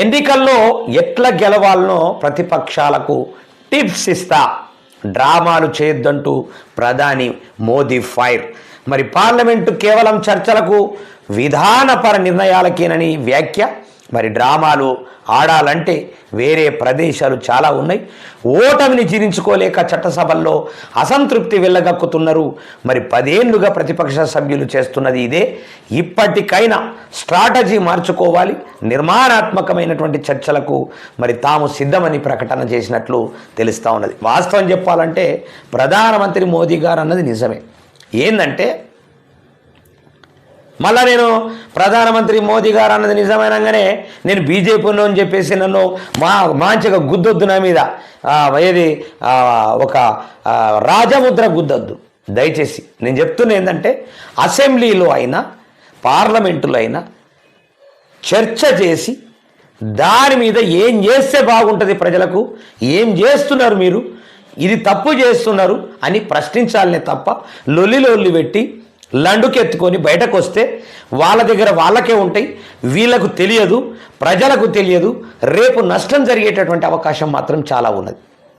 ఎన్నికల్లో ఎట్లా గెలవాలనో ప్రతిపక్షాలకు టిప్స్ ఇస్తా. డ్రామాలు చేయొద్దంటూ ప్రధాని మోదీ ఫైర్. మరి పార్లమెంటు కేవలం చర్చలకు విధానపర నిర్ణయాలకేనని వ్యాఖ్య? మరి డ్రామాలు ఆడాలంటే వేరే ప్రదేశాలు చాలా ఉన్నాయి. ఓటమిని జీర్ణించుకోలేక చట్టసభల్లో అసంతృప్తి వెళ్ళగక్కుతున్నారు మరి పదేళ్ళుగా ప్రతిపక్ష సభ్యులు చేస్తున్నది ఇదే. ఇప్పటికైనా స్ట్రాటజీ మార్చుకోవాలి. నిర్మాణాత్మకమైనటువంటి చర్చలకు మరి తాము సిద్ధమని ప్రకటన చేసినట్లు తెలుస్తూ ఉన్నది. వాస్తవం చెప్పాలంటే ప్రధానమంత్రి మోదీ గారు అన్నది నిజమే. ఏందంటే మళ్ళా నేను ప్రధానమంత్రి మోదీ గారు అన్నది నిజమైనగానే నేను బీజేపీలో అని చెప్పేసి నన్ను మా మంచిగా గుద్దొద్దు నా మీద. ఏది? ఒక రాజముద్ర గుద్దొద్దు. దయచేసి నేను చెప్తున్నా ఏంటంటే అసెంబ్లీలో అయినా పార్లమెంటులో అయినా చర్చ చేసి దాని మీద ఏం చేస్తే బాగుంటుంది ప్రజలకు ఏం చేస్తున్నారు మీరు ఇది తప్పు చేస్తున్నారు అని ప్రశ్నించాలనే తప్ప లొల్లి లొల్లి పెట్టి లండుకెత్తుకొని బయటకు వస్తే వాళ్ళ దగ్గర వాళ్ళకే ఉంటాయి. వీళ్ళకు తెలియదు ప్రజలకు తెలియదు. రేపు నష్టం జరిగేటటువంటి అవకాశం మాత్రం చాలా ఉన్నది.